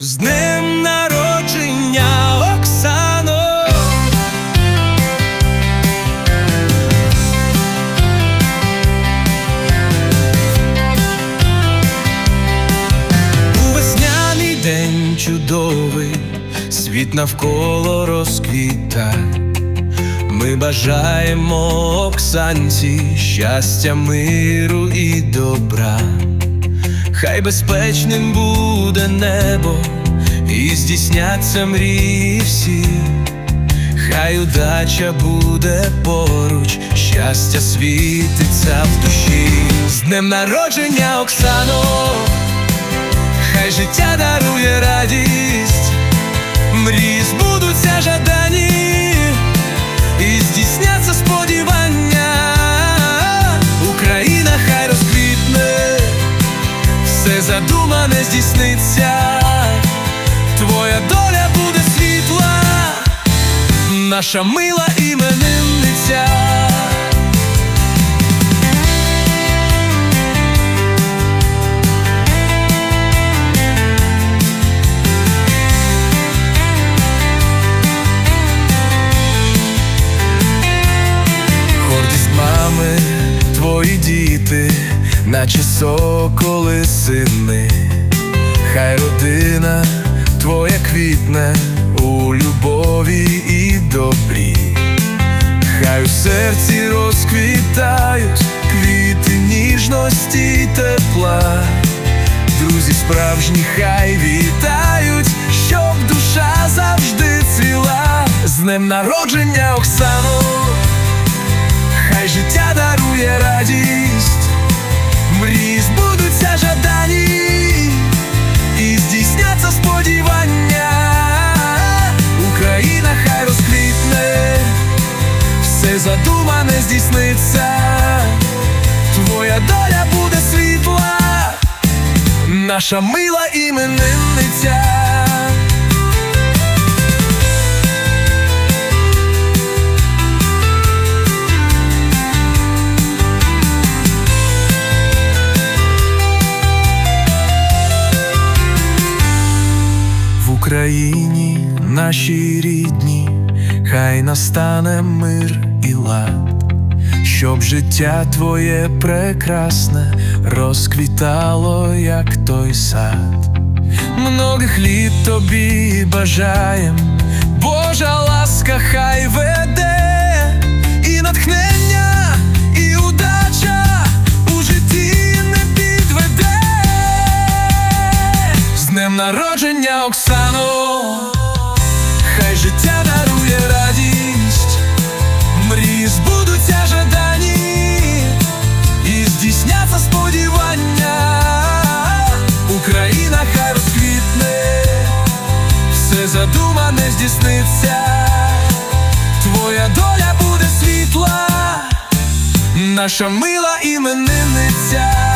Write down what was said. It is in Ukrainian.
З днем народження, Оксано! У весняний день чудовий, світ навколо розквіта. Ми бажаємо Оксанці щастя, миру і добра. Хай безпечним буде небо і здійсняться мрії всі, хай удача буде поруч, щастя світиться в душі. З днем народження, Оксано, хай життя дарує радість, мрії збудуться все задумане здійсниться, твоя доля буде світла, наша мила іменинниця. Гордість мами, твої діти, наче соколи сини, хай родина твоя квітне у любові і добрі, хай у серці розквітають квіти ніжності й тепла, друзі справжні хай вітають, щоб душа завжди цвіла, з днем народження Оксану. Хай життя дарує радість, все задумане здійсниться, твоя доля буде світла, наша мила іменинниця. В Україні нашій рідній, хай настане мир і лад, щоб життя твоє прекрасне розквітало, як той сад. Многих літ тобі бажаєм, Божа ласка хай веде, і натхнення, і удача у житті не підведе. З днем народження, Оксано, хай життя здійсниться, твоя доля буде світла, наша мила іменинниця.